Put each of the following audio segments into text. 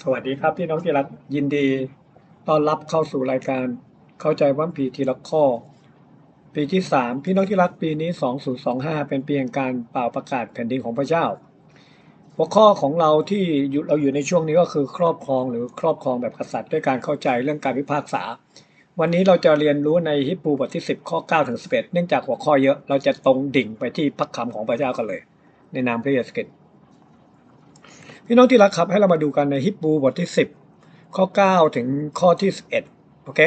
สวัสดีครับพี่น้องที่รักยินดีต้อนรับเข้าสู่รายการ เข้าใจวันผีทีละข้อ ปีที่สามพี่น้องที่รักปีนี้ 2025 เป็นปีแห่งการเป่าประกาศแผ่นดินของพระเจ้า หัวข้อของเราที่เราอยู่ในช่วงนี้ก็คือครอบครองหรือครอบครองแบบกษัตริย์ด้วยการเข้าใจเรื่องการพิพากษา วันนี้เราจะเรียนรู้ในฮิบรูบทที่ 10 ข้อ9ถึง11 เนื่องจากหัวข้อเยอะเราจะตรงดิ่งไปที่พระคำของพระเจ้ากันเลย ในนามพระเยซูคริสต์ พี่น้องที่รักครับให้เรามาดูกันในฮิบรูบทที่ 10 ข้อ 9 ถึงข้อที่ 11โอเค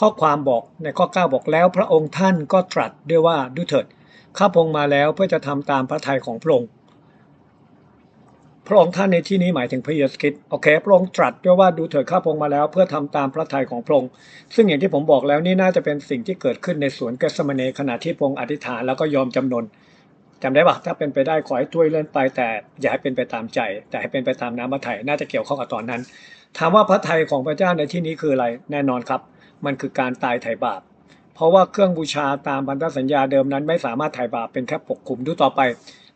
ข้อความบอกในข้อ 9 บอกแล้ว พระองค์ท่านก็ตรัสด้วยว่าดูเถิดข้าพงมาแล้วเพื่อจะทำตามพระทัยของพระองค์พระองค์ท่านในที่นี้หมายถึงพระเยซูคริสต์โอเค พระองค์ตรัสด้วยว่าดูเถิดข้าพงมาแล้ว เพื่อทำตามพระทัยของพระองค์ซึ่งอย่างที่ผมบอกแล้วนี่น่าจะเป็นสิ่งที่เกิดขึ้นในสวนเกสมเนขณะที่พระองค์อธิษฐานแล้วก็ยอมจำนน จำได้ปะถ้าเป็นไปได้ขอให้ถ้วยเลื่อนไป แต่อย่าให้เป็นไปตามใจ แต่ให้เป็นไปตามน้ำพระทัยน่าจะเกี่ยวข้องกับตอนนั้น ถามว่าพระทัยของพระเจ้าในที่นี้คืออะไรแน่นอนครับ มันคือการตายไถ่บาปเพราะว่าเครื่องบูชาตามพันธสัญญาเดิมนั้นไม่สามารถไถ่บาปเป็นแค่ปกคุมดูต่อไป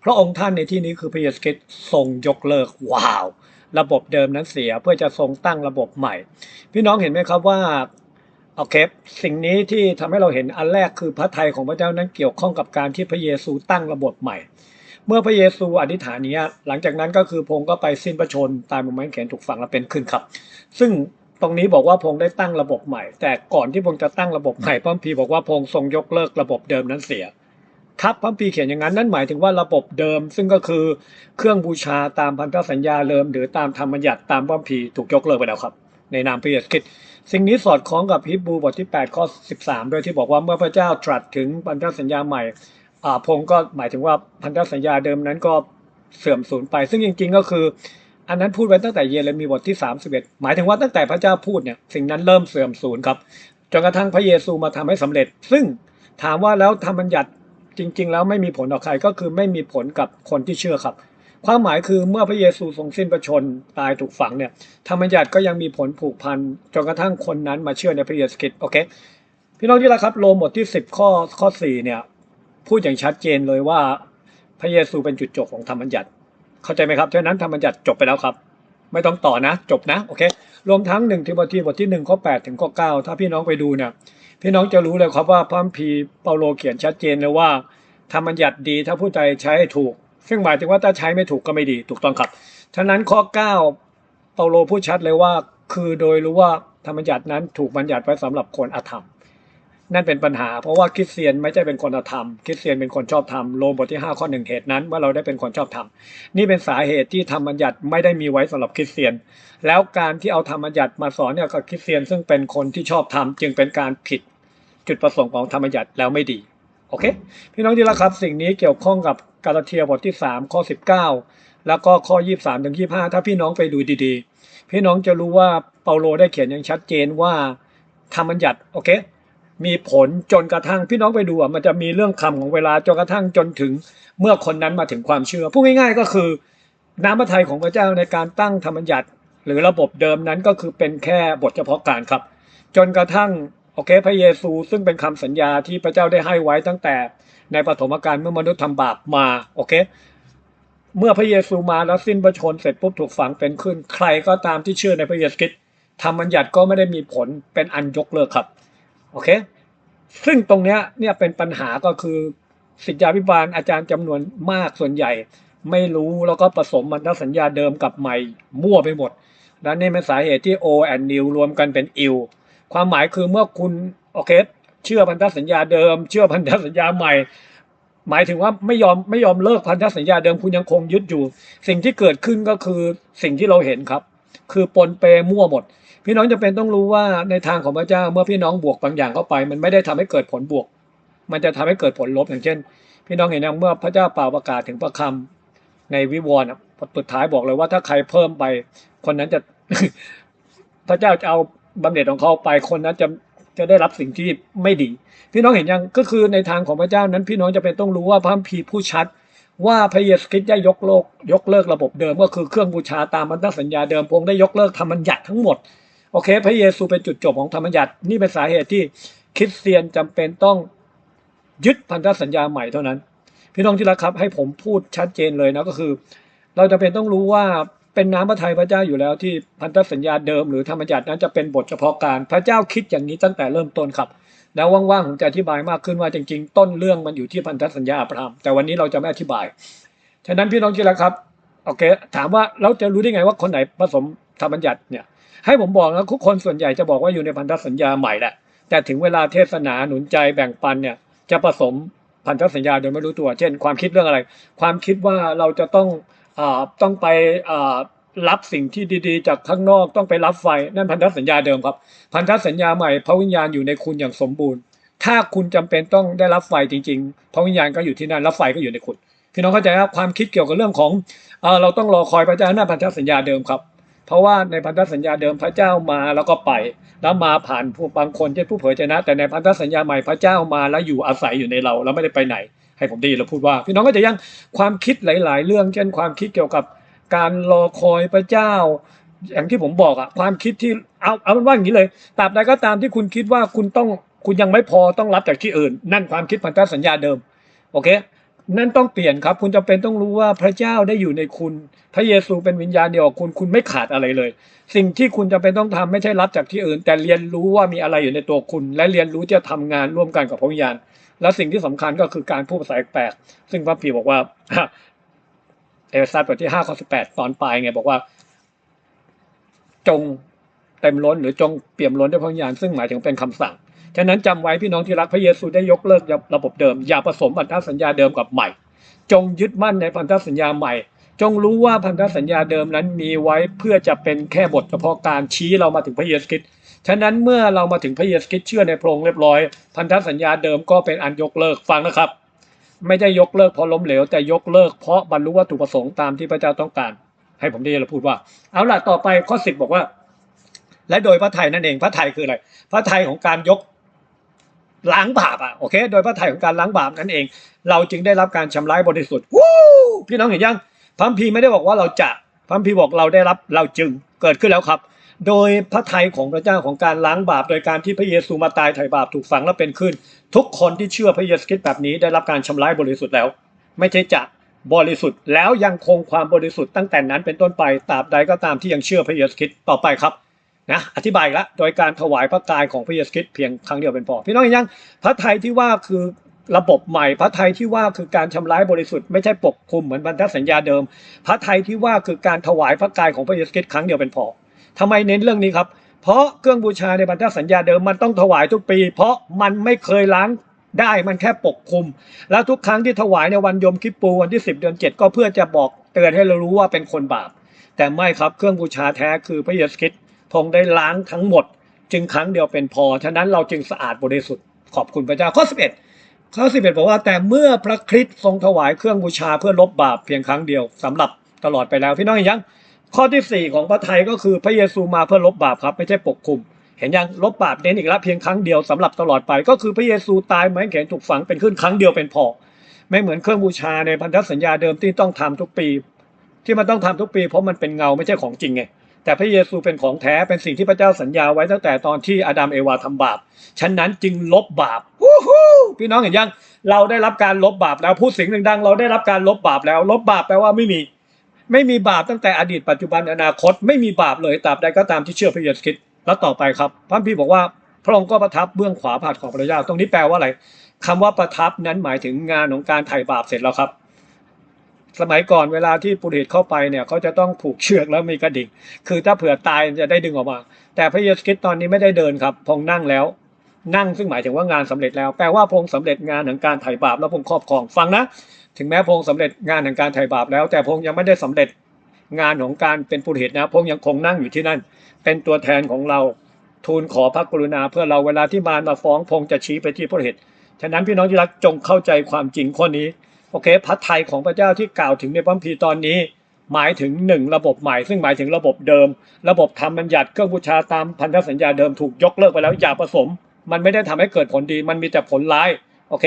พระองค์ท่านในที่นี้คือพระเยซูคริสต์ทรงยกเลิกว้าว ระบบเดิมนั้นเสียเพื่อจะทรงตั้งระบบใหม่ พี่น้องเห็นไหมครับว่า โอเค สิ่งนี้ที่ทำให้เราเห็นอันแรกคือพระทัยของพระเจ้านั้นเกี่ยวข้องกับการที่พระเยซูตั้งระบบใหม่ เมื่อพระเยซูอธิษฐานนี้หลังจากนั้นก็คือพงค์ก็ไปสิ้นพระชนม์ตายบนไม้กางเขนถูกฝังและเป็นขึ้นครับ ซึ่งตรงนี้บอกว่าพงค์ได้ตั้งระบบใหม่ แต่ก่อนที่พงค์จะตั้งระบบใหม่พระคัมภีบอกว่าพงค์ทรงยกเลิกระบบเดิมนั้นเสียครับพระคัมภีเขียนอย่างนั้นนั่นหมายถึงว่าระบบเดิม ซึ่งก็คือเครื่องบูชาตามพันธสัญญาเดิม หรือตามธรรมบัญญัติตามพระคัมภีถูกยกเลิกไปแล้วครับ ในนามพระเยซูคริสต์สิ่งนี้สอดคล้องกับฮิบรูบทที่ 8 ข้อ 13ด้วยที่บอกว่าเมื่อพระเจ้าตรัสถึงพันธสัญญาใหม่อพงก็หมายถึงว่าพันธสัญญาเดิมนั้นก็เสื่อมสูญไป ซึ่งจริง ๆ ก็คือ อันนั้นพูดไว้ตั้งแต่เยเรมีบทที่ 31 หมายถึงว่าตั้งแต่พระเจ้าพูดเนี่ยสิ่งนั้นเริ่มเสื่อมสูญครับจนกระทั่งพระเยซูมาทำให้สำเร็จ ซึ่งถามว่าแล้วธรรมบัญญัติจริง ๆ แล้วไม่มีผลต่อใครก็คือไม่มีผลกับคนที่เชื่อครับ ความหมายคือเมื่อพระเยซูทรงสิ้นพระชนม์ตายถูกฝังเนี่ยธรรมบัญญัติก็ยังมีผลผูกพันจนกระทั่งคนนั้นมาเชื่อในพระเยซูคริสต์โอเคพี่น้องที่รักครับโรมบทที่ 10 ข้อข้อ4เนี่ยพูดอย่างชัดเจนเลยว่าพระเยซูเป็นจุดจบของธรรมบัญญัติ เข้าใจไหมครับฉะนั้นธรรมบัญญัติจบไปแล้วครับ ไม่ต้องต่อนะ จบนะโอเครวมทั้ง1ทิโมธีบทที่1ข้อ8ถึงข้อ9ถ้าพี่น้องไปดูเนี่ยพี่น้องจะรู้เลยครับว่าพระคัมภีร์เปาโลเขียนชัดเจนเลยว่า ธรรมบัญญัติดีถ้าผู้ใจใช้ให้ถูก ซึ่งหมายถึงว่าถ้าใช้ไม่ถูกก็ไม่ดีถูกต้องครับ ฉะนั้นข้อ 9 เปาโลพูดชัดเลยว่า คือโดยรู้ว่าธรรมบัญญัตินั้นถูกบัญญัติไว้สำหรับคนอธรรม นั่นเป็นปัญหา เพราะว่าคริสเตียนไม่ใช่เป็นคนอธรรมคริสเตียนเป็นคนชอบธรรมโรมบทที่ 5 ข้อหนึ่งเหตุนั้นว่าเราได้เป็นคนชอบธรรมนี่เป็นสาเหตุที่ธรรมบัญญัติไม่ได้มีไว้สำหรับคริสเตียน แล้วการที่เอาธรรมบัญญัติมาสอนเนี่ยกับคริสเตียนซึ่งเป็นคนที่ชอบธรรมจึงเป็นการผิดจุดประสงค์ของธรรมบัญญัติแล้วไม่ดีโอเคพี่น้องที่รักครับสิ่งนี้เกี่ยวข้องกับ กาลาเทียบทที่ 3 ข้อ 19 แล้วก็ข้อ 23ถึง25 ถ้าพี่น้องไปดูดีๆ พี่น้องจะรู้ว่าเปาโลได้เขียนอย่างชัดเจนว่าธรรมบัญญัติโอเคมีผลจนกระทั่งพี่น้องไปดูอะมันจะมีเรื่องคำของเวลาจนกระทั่งจนถึงเมื่อคนนั้นมาถึงความเชื่อพูดง่ายๆก็คือ น้ำพระทัยของพระเจ้าในการตั้งธรรมบัญญัติ หรือระบบเดิมนั้นก็คือเป็นแค่บทเฉพาะการครับ จนกระทั่งโอเคพระเยซูซึ่งเป็นคำสัญญาที่พระเจ้าได้ให้ไว้ตั้งแต่ ในปฐมกาลเมื่อมนุษย์ทำบาปมาโอเค เมื่อพระเยซูมาแล้วสิ้นพระชนเสร็จปุ๊บถูกฝังเป็นขึ้น ใครก็ตามที่เชื่อในพระเยซูคริสต์ธรรมบัญญัติก็ไม่ได้มีผลเป็นอันยกเลิกครับโอเค ซึ่งตรงเนี้ยเนี่ยเป็นปัญหาก็คือศิษยาภิบาลอาจารย์จำนวนมากส่วนใหญ่ ไม่รู้แล้วก็ผสมมันทสัญญาเดิมกับใหม่มั่วไปหมดและนี่เป็นสาเหตุที่ O and New รวมกันเป็น I ความหมายคือเมื่อคุณโอเค เชื่อพันธสัญญาเดิม เชื่อพันธสัญญาใหม่ หมายถึงว่าไม่ยอมไม่ยอมเลิกพันธสัญญาเดิมคุณยังคงยึดอยู่ สิ่งที่เกิดขึ้นก็คือสิ่งที่เราเห็นครับ คือปนเปมั่วหมด พี่น้องจะเป็นต้องรู้ว่าในทางของพระเจ้าเมื่อพี่น้องบวกบางอย่างเข้าไป มันไม่ได้ทำให้เกิดผลบวก มันจะทำให้เกิดผลลบอย่างเช่น พี่น้องเห็นยังเมื่อพระเจ้าเป่าประกาศถึงประคำในวิวรณ์อะสุดท้ายบอกเลยว่าถ้าใครเพิ่มไป คนนั้นจะพระเจ้าจะเอาบำเหน็จของเขาไปคนนั้นจะ จะได้รับสิ่งที่ไม่ดี พี่น้องเห็นยังก็คือในทางของพระเจ้านั้น พี่น้องจะเป็นต้องรู้ว่าพระคัมภีผู้ชัด ว่าพระเยซูคริสต์ได้ยกโลกยกเลิกระบบเดิม ก็คือเครื่องบูชาตามพันธสัญญาเดิมพงค์ได้ยกเลิกธรรมัญญัติทั้งหมดโอเค พระเยซูเป็นจุดจบของธรรมัญญัตินี่เป็นสาเหตุที่คริสเตียนจำเป็นต้องยึดพันธสัญญาใหม่เท่านั้น พี่น้องที่รักครับให้ผมพูดชัดเจนเลยนะก็คือ เราจะเป็นต้องรู้ว่า เป็นน้ำพระทัยพระเจ้าอยู่แล้วที่พันธสัญญาเดิมหรือธรรมบัญญัตินั้นจะเป็นบทเฉพาะการพระเจ้าคิดอย่างนี้ตั้งแต่เริ่มต้นครับ แล้วว่างๆผมจะอธิบายมากขึ้นว่าจริงๆ ต้นเรื่องมันอยู่ที่พันธสัญญาอับราฮัมแต่วันนี้เราจะไม่อธิบายฉะนั้นพี่น้องที่รักครับโอเคถามว่าเราจะรู้ได้ไงว่าคนไหนผสมธรรมบัญญัติเนี่ยให้ผมบอกนะทุกคนส่วนใหญ่จะบอกว่าอยู่ในพันธสัญญาใหม่แหละแต่ถึงเวลาเทศนาหนุนใจแบ่งปันเนี่ยจะผสมพันธสัญญาโดยไม่รู้ตัว เช่น ความคิดเรื่องอะไร ความคิดว่าเราจะต้อง ต้องไปรับสิ่งที่ดีๆ จากข้างนอกต้องไปรับไฟนั่นพันธสัญญาเดิมครับ พันธสัญญาใหม่พระวิญญาณอยู่ในคุณอย่างสมบูรณ์ ถ้าคุณจำเป็นต้องได้รับไฟจริง ๆ พระวิญญาณก็อยู่ที่นั่นแล้วไฟก็อยู่ในคุณพี่น้องเข้าใจครับความคิดเกี่ยวกับเรื่องของเอเราต้องรอคอยพระเจ้าหน้าพันธสัญญาเดิมครับ เพราะว่าในพันธสัญญาเดิมพระเจ้ามาแล้วก็ไป แล้วมาผ่านผู้บางคนเช่นผู้เผยชนะ แต่ในพันธสัญญาใหม่พระเจ้ามาแล้วอยู่อาศัยอยู่ในเราแล้วไม่ได้ไปไหน ให้ผมดีเราพูดว่า พี่น้องก็จะยังความคิดหลาย ๆ เรื่อง เช่นความคิดเกี่ยวกับการรอคอยพระเจ้า อย่างที่ผมบอกอะความคิดที่เอาเอาเป็นว่าอย่างนี้เลยตราบใดก็ตามที่คุณคิดว่าคุณต้องคุณยังไม่พอต้องรับจากที่อื่น นั่นความคิดพันธสัญญาเดิมโอเค นั่นต้องเปลี่ยนครับ คุณจำเป็นต้องรู้ว่าพระเจ้าได้อยู่ในคุณ พระเยซูเป็นวิญญาณเดียวกับคุณคุณไม่ขาดอะไรเลย สิ่งที่คุณจำเป็นต้องทำไม่ใช่รับจากที่อื่น แต่เรียนรู้ว่ามีอะไรอยู่ในตัวคุณ และเรียนรู้จะทำงานร่วมกันกับพระวิญญาณ และสิ่งที่สำคัญก็คือการพูดภาษาแปลกซึ่งพระพีบอกว่าเอเซัสบทที่ห้าข้อสิบแปดตอนปลายไงบอกว่า จงเต็มล้นหรือจงเปี่ยมล้นด้วยพระวิญญาณซึ่งหมายถึงเป็นคำสั่ง ฉะนั้นจำไว้พี่น้องที่รักพระเยซูได้ยกเลิกระบบเดิม อย่าผสมพันธสัญญาเดิมกับใหม่ จงยึดมั่นในพันธสัญญาใหม่ จงรู้ว่าพันธสัญญาเดิมนั้นมีไว้เพื่อจะเป็นแค่บทเฉพาะการชี้เรามาถึงพระเยซูคริสต์ฉะนั้นเมื่อเรามาถึงพระเยซูคริสต์เชื่อในพระองค์เรียบร้อย พันธสัญญาเดิมก็เป็นอันยกเลิกฟังนะครับ ไม่ได้ยกเลิกเพราะล้มเหลว แต่ยกเลิกเพราะบรรลุวัตถุประสงค์ตามที่พระเจ้าต้องการ ให้ผมได้เราพูดว่า เอาล่ะต่อไปข้อสิบบอกว่า และโดยพระไทยนั่นเองพระไทยคืออะไร พระไทยของการยก ล้างบาปอะโอเค โดยพระไทยของการล้างบาปนั่นเอง เราจึงได้รับการชำระบริสุทธิ์วู้พี่น้องเห็นยังพระคัมภีร์ไม่ได้บอกว่าเราจะพระคัมภีร์บอกเราได้รับเราจึงเกิดขึ้นแล้วครับ โดยพระทัยของพระเจ้าของการล้างบาป โดยการที่พระเยซูมาตายไถ่บาปถูกฝังและเป็นขึ้น ทุกคนที่เชื่อพระเยซูคริสต์แบบนี้ได้รับการชำระบริสุทธิ์แล้ว ไม่ใช่จะบริสุทธิ์แล้วยังคงความบริสุทธิ์ตั้งแต่นั้นเป็นต้นไปตราบใดก็ตามที่ยังเชื่อพระเยซูคริสต์ต่อไปครับ นะอธิบายแล้วโดยการถวายพระกายของพระเยซูคริสต์เพียงครั้งเดียวเป็นพอพี่น้องเห็นยังพระไทยที่ว่าคือระบบใหม่พระไทยที่ว่าคือการชำระบริสุทธิ์ไม่ใช่ปกคลุมเหมือนพันธสัญญาเดิม พระไทยที่ว่าคือการถวายพระกายของพระเยซูคริสต์ครั้งเดียวเป็นพอทำไมเน้นเรื่องนี้ครับ เพราะเครื่องบูชาในพันธสัญญาเดิมมันต้องถวายทุกปี เพราะมันไม่เคยล้างได้มันแค่ปกคลุม แล้วทุกครั้งที่ถวายในวันยมคิปปูวันที่ 10 เดือน 7 ก็เพื่อจะบอกเตือนให้เรารู้ว่าเป็นคนบาป แต่ไม่ครับเครื่องบูชาแท้คือพระเยซูคริสต์ ทรงได้ล้างทั้งหมด จึงครั้งเดียวเป็นพอ ฉะนั้นเราจึงสะอาดบริสุทธิ์ขอบคุณพระเจ้าข้อ 11 ข้อ 11 บอกว่าแต่เมื่อพระคริสต์ทรงถวายเครื่องบูชาเพื่อลบบาปเพียงครั้งเดียวสำหรับตลอดไปแล้วพี่น้องเห็นยังข้อที่ 4 ของพระไทยก็คือพระเยซูมาเพื่อลบบาปครับไม่ใช่ปกคุม เห็นยังลบบาปเน้นอีกแล้วเพียงครั้งเดียวสำหรับตลอดไป ก็คือพระเยซูตายไม้แขนถูกฝังเป็นขึ้นครั้งเดียวเป็นพอ ไม่เหมือนเครื่องบูชาในพันธสัญญาเดิมที่ต้องทำทุกปี ที่มันต้องทำทุกปี เพราะมันเป็นเงาไม่ใช่ของจริงไง แต่พระเยซูเป็นของแท้เป็นสิ่งที่พระเจ้าสัญญาไว้ตั้งแต่ตอนที่อาดัมเอวาทำบาปฉะนั้นจึงลบบาปวู้ฮู้พี่น้องเห็นยังเราได้รับการลบบาปแล้วพูดเสียงดังๆเราได้รับการลบบาปแล้ว ลบบาปแปลว่าไม่มี ไม่มีบาปตั้งแต่อดีตปัจจุบันอนาคต ไม่มีบาปเลยตราบใดก็ตามที่เชื่อพระเยซูคริสต์แล้วต่อไปครับพระพี่บอกว่าพระองค์ก็ประทับเบื้องขวาผาดของพระเจ้าตรงนี้แปลว่าอะไรคำว่าประทับนั้นหมายถึงงานของการไถ่บาปเสร็จแล้วครับ สมัยก่อนเวลาที่ปุโรหิตเข้าไปเนี่ยเขาจะต้องผูกเชือกแล้วมีกระดิ่ง คือถ้าเผื่อตายจะได้ดึงออกมา แต่พระเยซูคริสต์ตอนนี้ไม่ได้เดินครับพงนั่งแล้ว นั่งซึ่งหมายถึงว่างานสำเร็จแล้วแปลว่าพงสำเร็จงานของการไถ่บาปแล้วพงครอบครองฟังนะ ถึงแม้พงสำเร็จงานของการไถ่บาปแล้ว แต่พงยังไม่ได้สำเร็จงานของการเป็นปุโรหิตนะพงยังคงนั่งอยู่ที่นั่น เป็นตัวแทนของเราทูลขอพระกรุณาเพื่อเราเวลาที่มารมาฟ้องพงจะชี้ไปที่ปุโรหิตฉะนั้นพี่น้องที่รักจงเข้าใจความจริงข้อนี้ อเคพระไทยของพระเจ้าที่กล่าวถึงในพระคัมภีร์ตอนนี้ หมายถึงหนึ่งระบบใหม่ ซึ่งหมายถึงระบบเดิม ระบบทำบัญญัติเครื่องบูชาตามพันธสัญญาเดิมถูกยกเลิกไปแล้วอย่าผสม มันไม่ได้ทำให้เกิดผลดี มันมีแต่ผลร้ายโอเค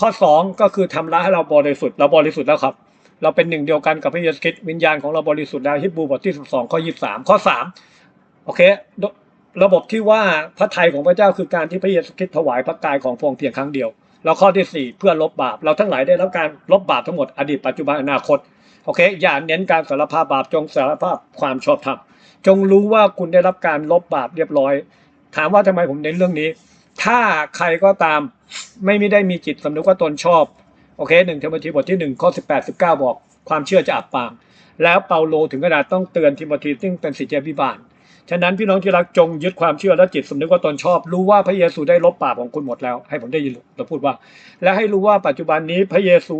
ข้อ 2 ก็คือทำร้ายให้เราบริสุทธิ์เราบริสุทธิ์แล้วครับ เราเป็นหนึ่งเดียวกันกับพระเยซูคริสต์วิญญาณของเราบริสุทธิ์แล้วฮิบูบทที่ 12 ข้อ 23 ข้อ 3 โอเค ระบบที่ว่าพระไทยของพระเจ้าคือการที่พระเยซูคริสต์ถวายพระกายของพระองค์เพียงครั้งเดียว แล้วข้อที่ 4 เพื่อลบบาป เราทั้งหลายได้รับการลบบาปทั้งหมดอดีตปัจจุบันอนาคตโอเค อย่าเน้นการสารภาพบาปจงสารภาพความชอบธรรมจงรู้ว่าคุณได้รับการลบบาปเรียบร้อย ถามว่าทำไมผมเน้นเรื่องนี้ ถ้าใครก็ตามไม่ได้มีจิตสำนึกว่าตนชอบโอเคหนึ่งเทมธีบทที่หนึ่งข้อสิบแปดสิบเก้าบอก ความเชื่อจะอับปาง แล้วเปาโลถึงขนาดต้องเตือนทิโมธีซึ่งเป็นศิษยาพิบาล ฉะนั้นพี่น้องที่รักจงยึดความเชื่อและจิตสำนึกว่าตนชอบ รู้ว่าพระเยซูได้ลบบาปของคุณหมดแล้ว ให้ผมได้ยินเราพูดว่า และให้รู้ว่าปัจจุบันนี้พระเยซู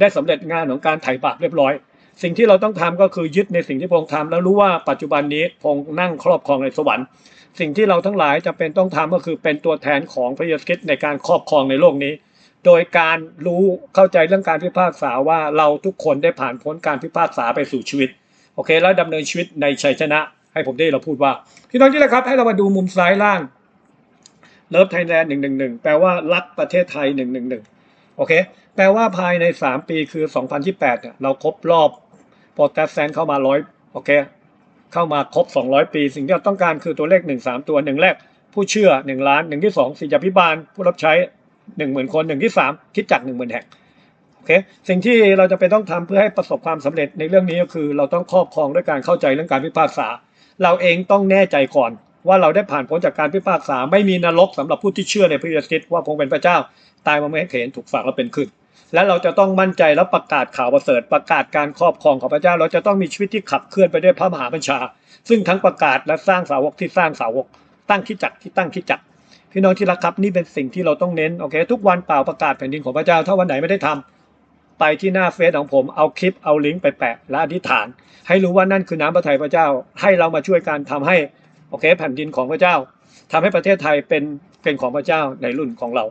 ได้สำเร็จงานของการไถ่บาปเรียบร้อย สิ่งที่เราต้องทำก็คือยึดในสิ่งที่พระองค์ทำแล้วรู้ว่าปัจจุบันนี้พระองค์นั่งครอบครองในสวรรค์ สิ่งที่เราทั้งหลายจะเป็นต้องทำก็คือเป็นตัวแทนของพระเยซูคริสต์ในการครอบครองในโลกนี้โดยการรู้เข้าใจเรื่องการพิพากษาว่าเราทุกคนได้ผ่านพ้นการพิพากษาไปสู่ชีวิต โอเค แล้วดำเนินชีวิตในชัยชนะ ให้ผมได้เราพูดว่า พี่น้องที่รักครับ ให้เรามาดูมุมซ้ายล่างเลิฟไทยแลนด์หนึ่งหนึ่งหนึ่งแปลว่ารักประเทศไทยหนึ่งหนึ่งหนึ่งโอเค แปลว่าภายในสามปีคือสองพันที่แปดเนี่ยเราครบรอบโปรเตสแตนเข้ามาร้อยโอเค เข้ามาครบ 200 ปี สิ่งที่เราต้องการคือตัวเลข 1 3 ตัวหนึ่งแรก ผู้เชื่อ 1 ล้านหนึ่งที่2ศิษยพิบาล ผู้รับใช้ 10,000 คนหนึ่งที่ 3 คิดจัก10,000 แห่งโอเคสิ่งที่เราจะไปต้องทำเพื่อให้ประสบความสำเร็จในเรื่องนี้ก็คือ เราต้องครอบครองด้วยการเข้าใจเรื่องการพิพากษา เราเองต้องแน่ใจก่อน ว่าเราได้ผ่านพ้นจากการพิพากษาไม่มีนรกสำหรับผู้ที่เชื่อในพระเยซูคริสต์ว่าพระองค์เป็นพระเจ้า ตายมาไม่ให้เห็นถูกฝากแล้วเป็นขึ้น และเราจะต้องมั่นใจและประกาศข่าวประเสริฐประกาศการครอบครองของพระเจ้า เราจะต้องมีชีวิตที่ขับเคลื่อนไปด้วยพระมหาบัญชา ซึ่งทั้งประกาศและสร้างสาวกที่สร้างสาวก ตั้งคิดจักที่ตั้งคิดจักพี่น้องที่รักครับนี่เป็นสิ่งที่เราต้องเน้นโอเค ทุกวันเปล่าประกาศแผ่นดินของพระเจ้าถ้าวันไหนไม่ได้ทำ ไปที่หน้าเฟซของผมเอาคลิปเอาลิงก์ไปแปะและอธิษฐาน ให้รู้ว่านั่นคือน้ำพระทัยพระเจ้า ให้เรามาช่วยกันทำให้โอเคแผ่นดินของพระเจ้าทำให้ประเทศไทยเป็นเป็นของพระเจ้าในรุ่นของเรา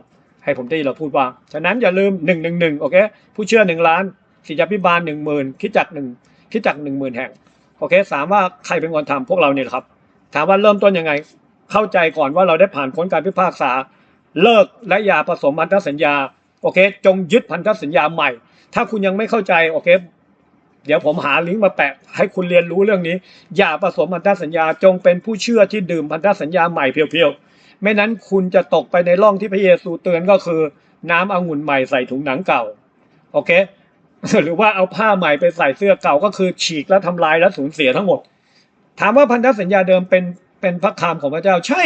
ให้ผมได้เราพูดว่า ฉะนั้นอย่าลืมหนึ่งหนึ่งหนึ่งโอเคผู้เชื่อหนึ่งล้านศิษยาพิบาลหนึ่งหมื่นคิดจักหนึ่งคิดจักหนึ่งหมื่นแห่งโอเคถามว่าใครเป็นคนทำพวกเราเนี่ยครับ ถามว่าเริ่มต้นยังไงเข้าใจก่อนว่าเราได้ผ่านพ้นการพิพากษา เลิกและอย่าผสมพันธสัญญาโอเค จงยึดพันธสัญญาใหม่ ถ้าคุณยังไม่เข้าใจโอเค เดี๋ยวผมหาลิงก์มาแปะให้คุณเรียนรู้เรื่องนี้ อย่าผสมพันธสัญญาจงเป็นผู้เชื่อที่ดื่มพันธสัญญาใหม่เพียวๆ ไม่นั้นคุณจะตกไปในร่องที่พระเยซูเตือนก็คือ น้ำองุ่นใหม่ใส่ถุงหนังเก่าโอเค หรือว่าเอาผ้าใหม่ไปใส่เสื้อเก่าก็คือฉีกและทำลายและสูญเสียทั้งหมด ถามว่าพันธสัญญาเดิมเป็นเป็นพระคำของพระเจ้า ใช่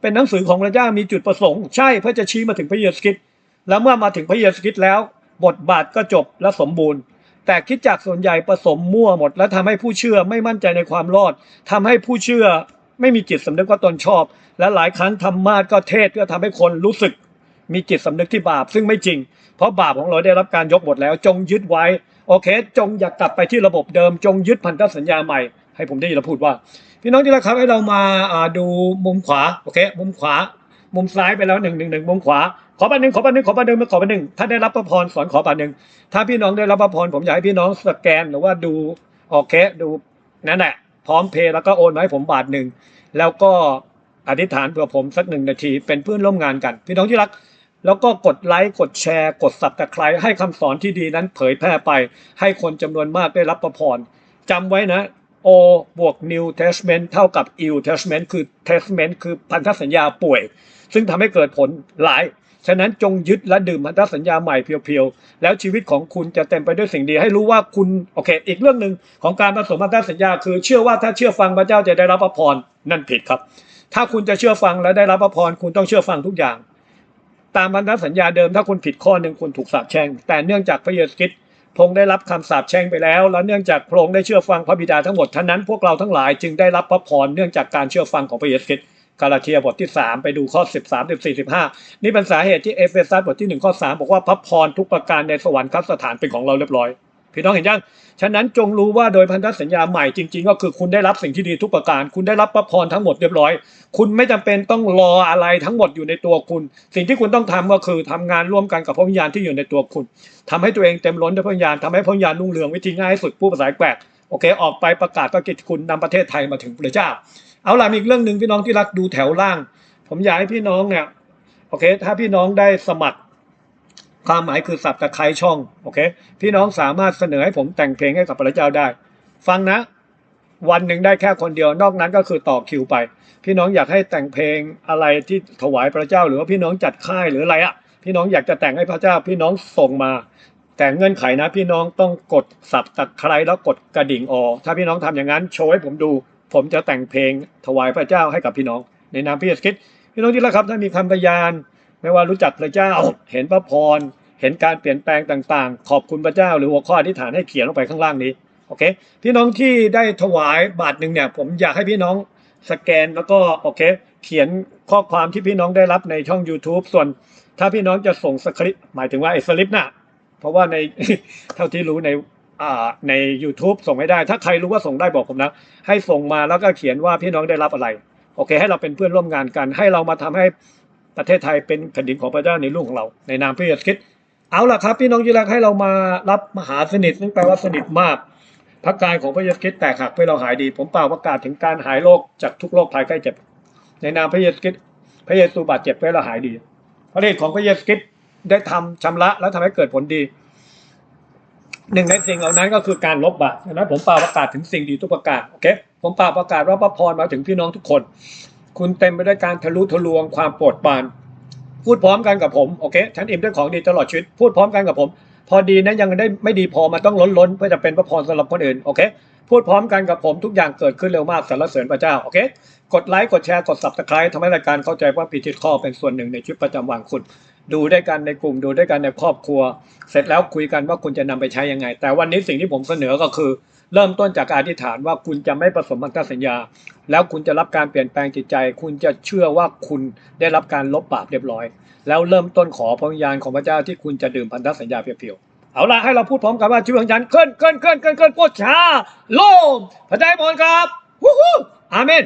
เป็นหนังสือของพระเจ้ามีจุดประสงค์ ใช่เพื่อจะชี้มาถึงพระเยซูคริสต์แล้วเมื่อมาถึงพระเยซูคริสต์แล้ว บทบาทก็จบและสมบูรณ์ แต่คิดจากส่วนใหญ่ผสมมั่วหมด และทำให้ผู้เชื่อไม่มั่นใจในความรอดทำให้ผู้เชื่อไม่มีจิตสำนึกว่าตนชอบ และหลายครั้งธรรมาสก็เทศเพื่อทำให้คนรู้สึก มีจิตสำนึกที่บาปซึ่งไม่จริง เพราะบาปของเราได้รับการยกหมดแล้วจงยึดไว้โอเค จงอย่ากลับไปที่ระบบเดิม จงยึดพันธสัญญาใหม่ ให้ผมได้ยินเราพูดว่า พี่น้องที่รักครับให้เรามาดูมุมขวาโอเค มุมขวา มุมซ้ายไปแล้วหนึ่งหนึ่งหนึ่งมุมขวา ขอบันหนึ่งขอบันหนึ่งขอบันหนึ่งมาขอบันหนึ่งถ้าได้รับพระพรสอนขอบันหนึ่งถ้าพี่น้องได้รับพระพรผมอยากให้พี่น้องสแกนหรือว่าดูโอเคดูนั่นแหละพร้อมเพย์แล้วก็โอนมาให้ผมบาทหนึ่งแล้วก็อธิษฐานเพื่อผมสักหนึ่งนาที เป็นเพื่อนร่วมงานกัน พี่น้องที่รัก แล้วก็กดไลค์กดแชร์ กดสับตะไคร้ให้คำสอนที่ดีนั้นเผยแพร่ไป ให้คนจำนวนมากได้รับประพรจำไว้นะ O บวก New Testament เท่ากับ Old Testament คือ Testament คือพันธสัญญาป่วย ซึ่งทำให้เกิดผลหลาย ฉะนั้นจงยึดและดื่มพันธสัญญาใหม่เพียวๆ แล้วชีวิตของคุณจะเต็มไปด้วยสิ่งดี ให้รู้ว่าคุณโอเค อีกเรื่องหนึ่งของการผสมพันธสัญญา คือเชื่อว่าถ้าเชื่อฟังพระเจ้าจะได้รับพระพรนั่นผิดครับ ถ้าคุณจะเชื่อฟังและได้รับพระพรคุณต้องเชื่อฟังทุกอย่าง ตามพันธสัญญาเดิมถ้าคุณผิดข้อหนึ่งคุณถูกสาปแช่ง แต่เนื่องจากพระเยซูคริสต์พงค์ได้รับคำสาปแช่งไปแล้ว และเนื่องจากพระองค์ได้เชื่อฟังพระบิดาทั้งหมดท่านั้นพวกเราทั้งหลายจึงได้รับพระพรเนื่องจากการเชื่อฟังของพระเยซูคริสต์ กาลาเทียบทที่ 3 ไปดูข้อ13 14 15 นี่เป็นสาเหตุที่เอเฟซัสบทที่ 1 ข้อ 3 บอกว่าพระพรทุกประการในสวรรคสถานเป็นของเราเรียบร้อย พี่น้องเห็นยัง ฉะนั้นจงรู้ว่าโดยพันธสัญญาใหม่จริง ๆ ก็คือคุณได้รับสิ่งที่ดีทุกประการ คุณได้รับพระพรทั้งหมดเรียบร้อย คุณไม่จำเป็นต้องรออะไรทั้งหมดอยู่ในตัวคุณ สิ่งที่คุณต้องทำก็คือทำงานร่วมกันกับพระวิญญาณที่อยู่ในตัวคุณทำให้ตัวเองเต็มล้นด้วยพระวิญญาณทำให้พระวิญญาณรุ่งเรืองวิธีง่ายสุดผู้ภาษาแปลกโอเค ออกไปประกาศพระกิตติคุณนำประเทศไทยมาถึงพระเจ้า เอาล่ะมีอีกเรื่องหนึ่งพี่น้องที่รักดูแถวล่าง ผมอยากให้พี่น้องเนี่ยโอเค ถ้าพี่น้องได้สมัครความหมายคือสับตะไคร้ช่องโอเค พี่น้องสามารถเสนอให้ผมแต่งเพลงให้กับพระเจ้าได้ ฟังนะ วันหนึ่งได้แค่คนเดียวนอกนั้นก็คือต่อคิวไป พี่น้องอยากให้แต่งเพลงอะไรที่ถวายพระเจ้า หรือว่าพี่น้องจัดค่ายหรืออะไรอะพี่น้องอยากจะแต่งให้พระเจ้า พี่น้องส่งมา แต่เงื่อนไขนะ พี่น้องต้องกดสับตะไคร้แล้วกดกระดิ่งออถ้าพี่น้องทำอย่างนั้นโชว์ให้ผมดู ผมจะแต่งเพลงถวายพระเจ้าให้กับพี่น้อง ในนามพระเยซูคริสต์พี่น้องที่รักครับถ้ามีคำพยาน ไม่ว่ารู้จักพระเจ้า เห็นพระพร เห็นการเปลี่ยนแปลงต่างๆ ขอบคุณพระเจ้า หรือหัวข้ออธิษฐานให้เขียนลงไปข้างล่างนี้โอเค พี่น้องที่ได้ถวายบาทหนึ่งเนี่ย ผมอยากให้พี่น้องสแกนแล้วก็โอเค เขียนข้อความที่พี่น้องได้รับในช่อง YouTube ส่วนถ้าพี่น้องจะส่งสคริปต์หมายถึงว่าไอ้สลิปน่ะเพราะว่าในเท่าที่รู้ใน ใน YouTube ส่งไม่ได้ ถ้าใครรู้ว่าส่งได้บอกผมนะ ให้ส่งมาแล้วก็เขียนว่าพี่น้องได้รับอะไร โอเค ให้เราเป็นเพื่อนร่วมงานกัน ให้เรามาทำให้ประเทศไทยเป็นแผ่นดินของพระเจ้าในลูกของเรา ในนามพระเยซูคริสต์เอาล่ะครับ พี่น้องที่รักให้เรามารับมหาสนิทซึ่งแปลว่าสนิทมากพระกายของพระเยซูคริสต์แตกหักเพื่อเราหายดี ผมเป่าประกาศถึงการหายโรคจากทุกโรคภัยใกล้เจ็บ ในนามพระเยซูคริสต์พระเยซูบาดเจ็บเพื่อเราหายดี พระฤทธิ์ของพระเยซูคริสต์ได้ทำชำระและทำให้เกิดผลดี หนึ่งในสิ่งเหล่านั้นก็คือการลบบาปดังนั้นผมเป่าประกาศถึงสิ่งดีทุกประการโอเคผมเป่าประกาศว่าพระพรมาถึงพี่น้องทุกคน คุณเต็มไปด้วยการทะลุทะลวงความโปรดปราน พูดพร้อมกันกับผมโอเคฉันอิ่มด้วยของดีตลอดชีวิตพูดพร้อมกันกับผม พอดีนะยังได้ไม่ดีพอมันต้องล้นล้นเพื่อจะเป็นพระพรสำหรับคนอื่นโอเคพูดพร้อมกันกับผมทุกอย่างเกิดขึ้นเร็วมากสรรเสริญพระเจ้าโอเคกดไลค์กดแชร์กด subscribe ทำให้รายการเข้าใจว่าพิจิตข้อเป็นส่วนหนึ่งในชีวิตประจำวันคุณ ดูด้วยกันในกลุ่มดูด้วยกันในครอบครัว เสร็จแล้วคุยกันว่าคุณจะนำไปใช้ยังไง แต่วันนี้สิ่งที่ผมเสนอก็คือ เริ่มต้นจากอธิษฐานว่าคุณจะไม่ผสมพันธสัญญา แล้วคุณจะรับการเปลี่ยนแปลงจิตใจ คุณจะเชื่อว่าคุณได้รับการลบบาปเรียบร้อย แล้วเริ่มต้นขอพระวิญญาณของพระเจ้าที่คุณจะดื่มพันธสัญญาเพียวๆเอาละให้เราพูดพร้อมกันว่าชีวิตของฉันเคลื่อนเคลื่อนเคลื่อนเคลื่อนเคลื่อนโคตรช้าโล่งพระเจ้าให้พรครับวู้ฮู้อาเมน